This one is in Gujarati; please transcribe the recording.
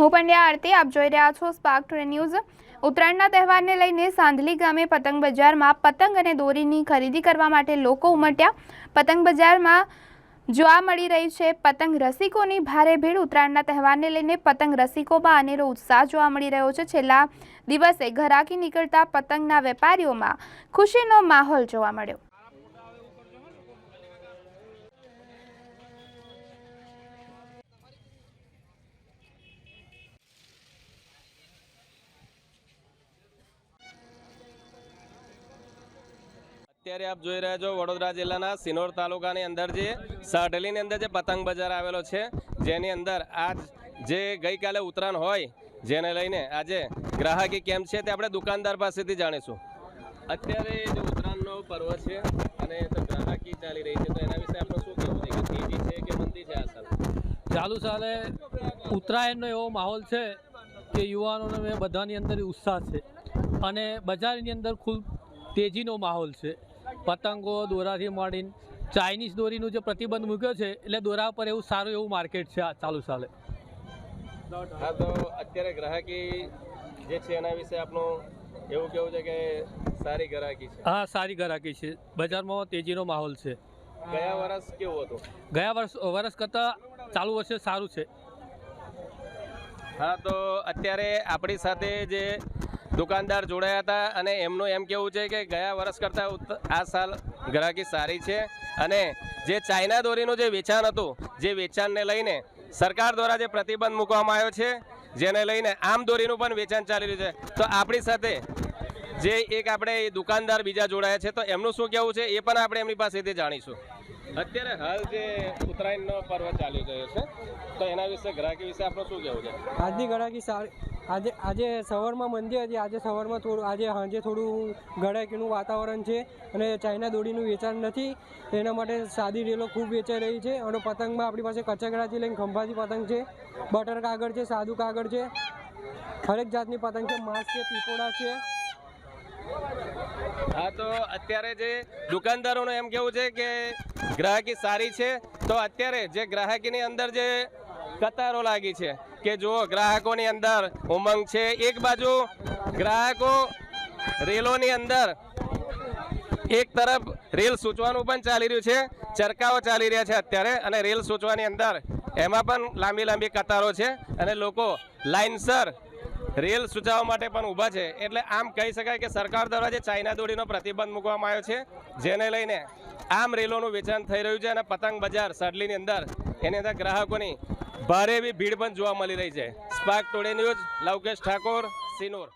હું પંડ્યા આરતી, આપ જોઈ રહ્યા છો સ્પાર્ક ટુડે ન્યૂઝ ઉત્તરાયણના તહેવારને લઈને સાંધલી ગામે પતંગ બજારમાં પતંગ અને દોરીની ખરીદી કરવા માટે લોકો ઉમટ્યા. પતંગ બજારમાં જોવા મળી રહી છે પતંગ રસિકોની ભારે ભીડ. ઉત્તરાયણના તહેવારને લઈને પતંગ રસિકોમાં અનેરો ઉત્સાહ જોવા મળી રહ્યો છે. છેલ્લા દિવસે ઘરાકી નીકળતા પતંગના વેપારીઓમાં ખુશીનો માહોલ જોવા મળ્યો. અત્યારે આપ જોઈ રહ્યા છો વડોદરા જિલ્લાના સિનોર તાલુકાની અંદર જે સાઢલીની અંદર જે પતંગ બજાર આવેલો છે, જેની અંદર આજ જે ગઈકાલે ઉત્તરાયણ હોય, જેને લઈને આજે ગ્રાહકી કેમ છે તે આપણે દુકાનદાર પાસેથી જાણીશું. અત્યારે જે ઉત્તરાયણનો પર્વ છે અને ગ્રાહકી ચાલી રહી છે, તો એના વિશે આપણે શું કહેવું છે? કે તેજી છે કે મંદી છે આ ચાલુ સાલે ઉત્તરાયણનો એવો માહોલ છે કે યુવાનોને બધાની અંદર ઉત્સાહ છે અને બજારની અંદર ખૂબ તેજીનો માહોલ છે. પતંગો દોરાથી માંડીને ચાઇનીઝ દોરીનું જે પ્રતિબંધ મૂક્યો છે એટલે દોરા પર એવું સારું એવું માર્કેટ છે ચાલુ સાલે. હા તો અત્યારે ગ્રાહકી જે છે એના વિશે આપણું એવું કેવું છે કે સારી ગ્રાહકી છે? હા સારી ગ્રાહકી છે. બજારમાં તેજીનો માહોલ છે. ગયા વર્ષ કેવું હતું? ગયા વર્ષ વર્ષ કરતાં ચાલુ વર્ષે સારું છે. હા તો અત્યારે આપણી સાથે જે દુકાનદાર જોડાયા હતા અને એમનું એમ કેવું છે કે ગયા વર્ષ કરતાં આ સાલ ગ્રાહકી સારી છે અને જે ચાઇના દોરીનું જે વેચાણ હતું, જે વેચાણને લઈને સરકાર દ્વારા જે પ્રતિબંધ મૂકવામાં આવ્યો છે, જેને લઈને આમ દોરીનું પણ વેચાણ ચાલી રહ્યું છે. તો આપણી સાથે જે એક આપણે દુકાનદાર બીજા જોડાયા છે, તો એમનું શું કહેવું છે એ પણ આપણે એમની પાસેથી જાણીશું. અત્યારે હાલ જે ઉત્તરાયણનો પર્વ ચાલી રહ્યો છે, તો એના વિશે, ગ્રાહકી વિશે આપણું શું કહેવું છે? આજની ગળાકી સારી આજે આજે સવારમાં મંદી હતી, આજે સવારમાં થોડું આજે સાંજે થોડું ગળાકીનું વાતાવરણ છે અને ચાઇના દોડીનું વેચાણ નથી, એના માટે સાદી રેલો ખૂબ વેચાઈ રહી છે અને પતંગમાં આપણી પાસે કચકડાથી લઈને ખંભાથી પતંગ છે, બટર કાગળ છે, સાદું કાગળ છે, હરેક જાતની પતંગ છે, માસ છે પીપોડા છે હા, તો અત્યારે જે દુકાનદારોનું એમ કેવું છે કે ગ્રાહકી સારી છે, તો અત્યારે જે ગ્રાહકીની અંદર જે કતારો લાગી છે, કે જો ગ્રાહકોની અંદર ઉમંગ છે, એક બાજુ ગ્રાહકો રેલોની અંદર એક તરફ રેલ સૂચવાનું પણ ચાલી રહ્યું છે, ચરકાઓ ચાલી રહ્યા છે અત્યારે, અને રેલ સૂચવાની અંદર એમાં પણ લાંબી લાંબી કતારો છે, અને લોકો લાઇનસર રેલ સૂચવવા માટે પણ ઊભા છે. એટલે આમ કહી શકાય કે સરકાર દ્વારા જે ચાઇના દોડીનો પ્રતિબંધ મૂકવામાં આવ્યો છે, જેને લઈને આમ રેલોનું વેચાણ થઈ રહ્યું છે અને પતંગ બજાર સડલીની અંદર એની અંદર ગ્રાહકોની ભારે એવી ભીડ પણ જોવા મળી રહી છે. Spark today news, Lavkesh Thakor, Sinor.